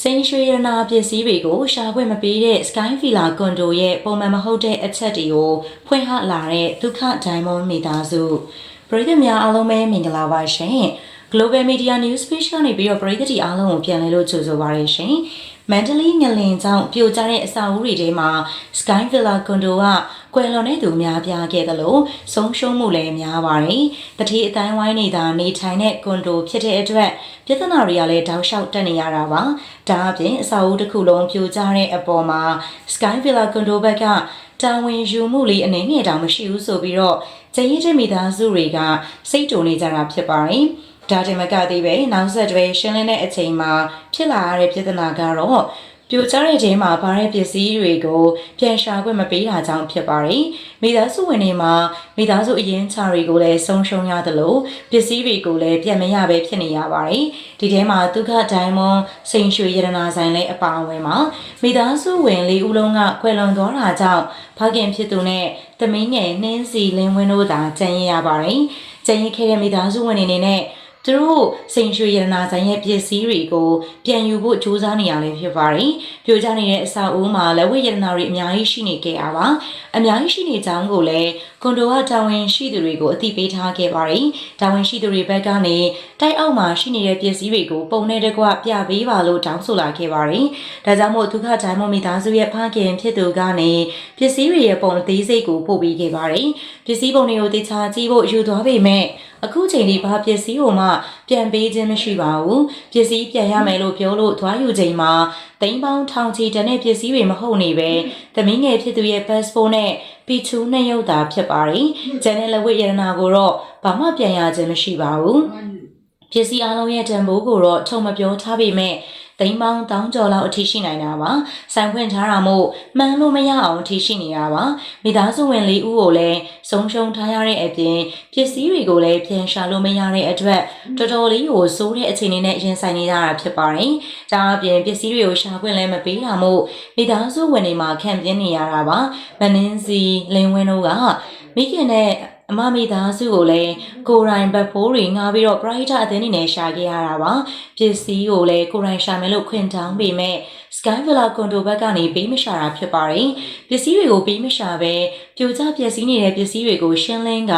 စိန်ရွှေရနာပစ္စည်းတွေကိုရှာခွင့်မပေးတဲ့ Sky Villa Condo ရဲ့ပုံမှန်မဟုတ်တဲ့အချက်တွေကိုဖွင့်ဟလာတဲ့ဒုက္ခဒိုင်မွန်မိသားစုပရိသတ်များအားလုံးပဲမင်္ဂလာပါရှင် Global Media News Page ကနေပြီးတော့ပရိသတ်တီအားလုံးကိုပြန်လည်လို့ကြိုဆိုပါရရှင်မန္တလေးငလင်ကြောင့်ပြိုကျတဲ့အဆောက်အဦတွေထဲမှာ Sky Villa Condo က ကွယ်လွန်တဲ့သူများပြားခဲ့သလိုဆုံးရှုံးမှုလည်းများပါတယ်။တတိအတိုင်းဝိုင်းနေတာနေထိုင်တဲ့ကွန်ဒိုဖြစ်တဲ့အတွက်ပြဿနာတွေကလည်းတောက်လျှောက်တက်နေရတာပါ။ဒါအပြင်အဆောက်အဦတစ်ခုလုံးပြိုကျတဲ့အပေါ်မှာ Sky Villa Condo ဘက်ကတာဝန်ယူမှုလေးအနေနဲ့တောင်မရှိဘူးဆိုပြီးတော့ကျရင်ချင်းမိသားစုတွေကစိတ်တုန်နေကြတာဖြစ်ပါတယ်။ဒါတင်မကသေးပဲနောက်ဆက်တွဲရှင်းလင်းတဲ့အချိန်မှာဖြစ်လာရတဲ့ပြဿနာကတော့ ပြိုကျတဲ့ချိန်မှာပါတဲ့ပစ္စည်းတွေကိုပြန်ရှာခွင့်မပေးတာကြောင့်ဖြစ်ပါတယ်။မိသားစုဝင်တွေမှာမိသားစုအရင်ချာတွေကိုလည်းဆုံးရှုံးရသလိုပစ္စည်းတွေကိုလည်းပြန်မရပဲဖြစ်နေရပါတယ်။ဒီထဲမှာဒုက္ခဒိုင်မွန်စိန်ရွှေရတနာဆိုင်လည်းအပါအဝင်မှာမိသားစုဝင်လေးဦးလုံးကကွယ်လွန်သွားတာကြောင့်ဖခင်ဖြစ်သူနဲ့သမီးငယ်နှင်းစီလင်းဝင်းတို့သာကြံ့ရရပါတယ်။ကြံ့ရခဲ့တဲ့မိသားစုဝင်တွေအနေနဲ့ သူတို့စိန်ရွှေရတနာဆိုင်ရဲ့ပစ္စည်းတွေကိုပြန်ယူဖို့ကြိုးစားနေရလည်းဖြစ်ပါတယ်။ပြိုကျနေတဲ့အဆောက်အဦမှာလက်ဝဲရတနာတွေအများကြီးရှိနေခဲ့တာပါ။အများကြီးရှိနေကြောင်းကိုလည်းကွန်ဒိုကတာဝန်ရှိသူတွေကိုအသိပေးထားခဲ့ပါတယ်။တာဝန်ရှိသူတွေဘက်ကနေတိုက်အောက်မှာရှိနေတဲ့ပစ္စည်းတွေကိုပုံနဲ့တကွပြပေးပါလို့တောင်းဆိုလာခဲ့ပါတယ်။ဒါကြောင့်မို့ဒုက္ခဒိုင်မွန်မိသားစုရဲ့ဖခင်ဖြစ်သူကနေပစ္စည်းတွေရဲ့ပုံအသေးစိတ်ကိုပို့ပေးခဲ့ပါတယ်။ပစ္စည်းပုံတွေကိုတေချာကြည့်ဖို့ယူသွားပေမဲ့အခုချိန်ဒီဘာပစ္စည်းကိုမှပြန်ပေးခြင်းမရှိပါဘူးပစ္စည်းပြန်ရမယ်လို့ပြောလို့သွားယူချိန်မှာတိမ်ပေါင်းထောင်ချီတန်တဲ့ပစ္စည်းတွေမဟုတ်နေပဲသမီးငယ်ဖြစ်သူရဲ့ passport နဲ့ P2 နဲ့ရုပ်သာဖြစ်ပါတယ်ကျန်တဲ့လက်ဝတ်ရတနာကိုတော့ဘာမှပြန်ရခြင်းမရှိပါဘူးပစ္စည်းအလုံးရဲ့တန်ဖိုးကိုတော့ထုံမပြောထားပေမဲ့ သိန်းပေါင်းတောင်းကျော်လောက်အထိရှိနိုင်တာပါ။ဆိုင်ဖွင့်ထားတာမို့မှန်လို့မရအောင်အထိရှိနေတာပါ။မိသားစုဝင်လေးဦးကိုလည်းဆုံးရှုံးထားရတဲ့အပြင်ပစ္စည်းတွေကိုလည်းပြန်ရှာလို့မရတဲ့အတွက်တော်တော်လေးကိုစိုးတဲ့အခြေအနေနဲ့ရင်ဆိုင်နေရတာဖြစ်ပါတယ်။ဒါအပြင်ပစ္စည်းတွေကိုရှာခွင့်လည်းမပေးတာမို့မိသားစုဝင်တွေမှာခံပြင်းနေရတာပါ။မနင်းစီလင်းဝင်းတို့ကမိခင်နဲ့ အမမိသားစုကိုလည်းကိုရိုင်းဘတ်ဖိုးတွေငားပြီးတော့ brighter အသင်းနေနဲ့ရှာခဲ့ရတာပါပစ္စည်းကိုလည်းကိုရိုင်းရှာမယ်လို့ခွင့်တောင်းပေမဲ့ Sky Villa Condo ဘက်ကနေပေးမရှာတာဖြစ်ပါတယ်ပစ္စည်းတွေကိုပေးမရှာပဲပြိုကျပျက်စီးနေတဲ့ပစ္စည်းတွေကိုရှင်းလင်းက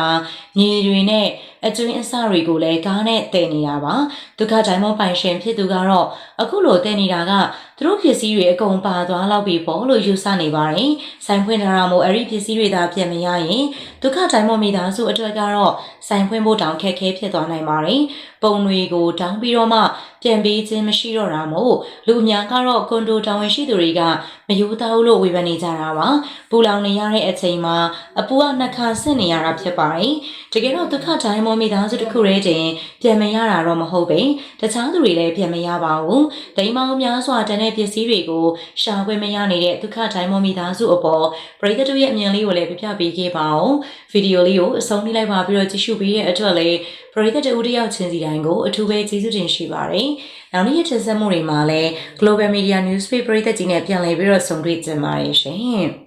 မြေတွေနဲ့ အကျွင်းအစတွေကိုလည်းကားနဲ့တည်နေတာပါဒုက္ခဒိုင်မွန်ပိုင်ရှင်ဖြစ်သူကတော့အခုလိုတည်နေတာကသူတို့ပစ္စည်းတွေအကုန်ပါသွားလောက်ပြီပေါ့လို့ယူဆနေပါတယ်ဆိုင်ဖွင့်ထားတာမို့အဲ့ဒီပစ္စည်းတွေသာပြန်မရရင်ဒုက္ခဒိုင်မွန်မိသားစုအတွက်ကတော့ဆိုင်ဖွင့်ဖို့တောင်ခက်ခဲဖြစ်သွားနိုင်ပါတယ်ပုံတွေကိုတောင်းပြီးတော့မှပြန်ပေးခြင်းမရှိတော့တာမို့လူအများကတော့ကွန်ဒိုတာဝန်ရှိသူတွေကမယူသားဘူးလို့ဝေဖန်နေကြတာပါပူလောင်နေရတဲ့အချိန်မှာအပူကနှခါဆင့်နေရတာဖြစ်ပါတယ်တကယ်တော့ဒုက္ခဒိုင်မွန်မိသားစုတစ်ခုရဲ့တင်ပြန်မရတာတော့မဟုတ်ပဲတခြားသူတွေလည်းပြန်မရပါဘူးဒိန်းမောင်းများစွာတန်တဲ့ပစ္စည်းတွေကိုရှာခွင့်မရနေတဲ့ဒုက္ခဒိုင်မွန်မိသားစုအပေါ်ပရိသတ်တို့ရဲ့အမြင်လေးကိုလည်းပြပြပေးခဲ့ပါအောင်ဗီဒီယိုလေးကိုအဆုံးနှိလိုက်ပါပြီးတော့ကြည့်ရှုပေးတဲ့အတွက်လည်းပရိသတ်တို့တယောက်ချင်းစီတိုင်းကိုအထူးပဲကျေးဇူးတင်ရှိပါတယ်နောက်နေ့ရက်တင်ဆက်မှုတွေမှာလည်း Global Media News Page ပရိသတ်ကြီးနဲ့ပြန်လည်ပြီးတော့ဆုံတွေ့ကြပါရရှင်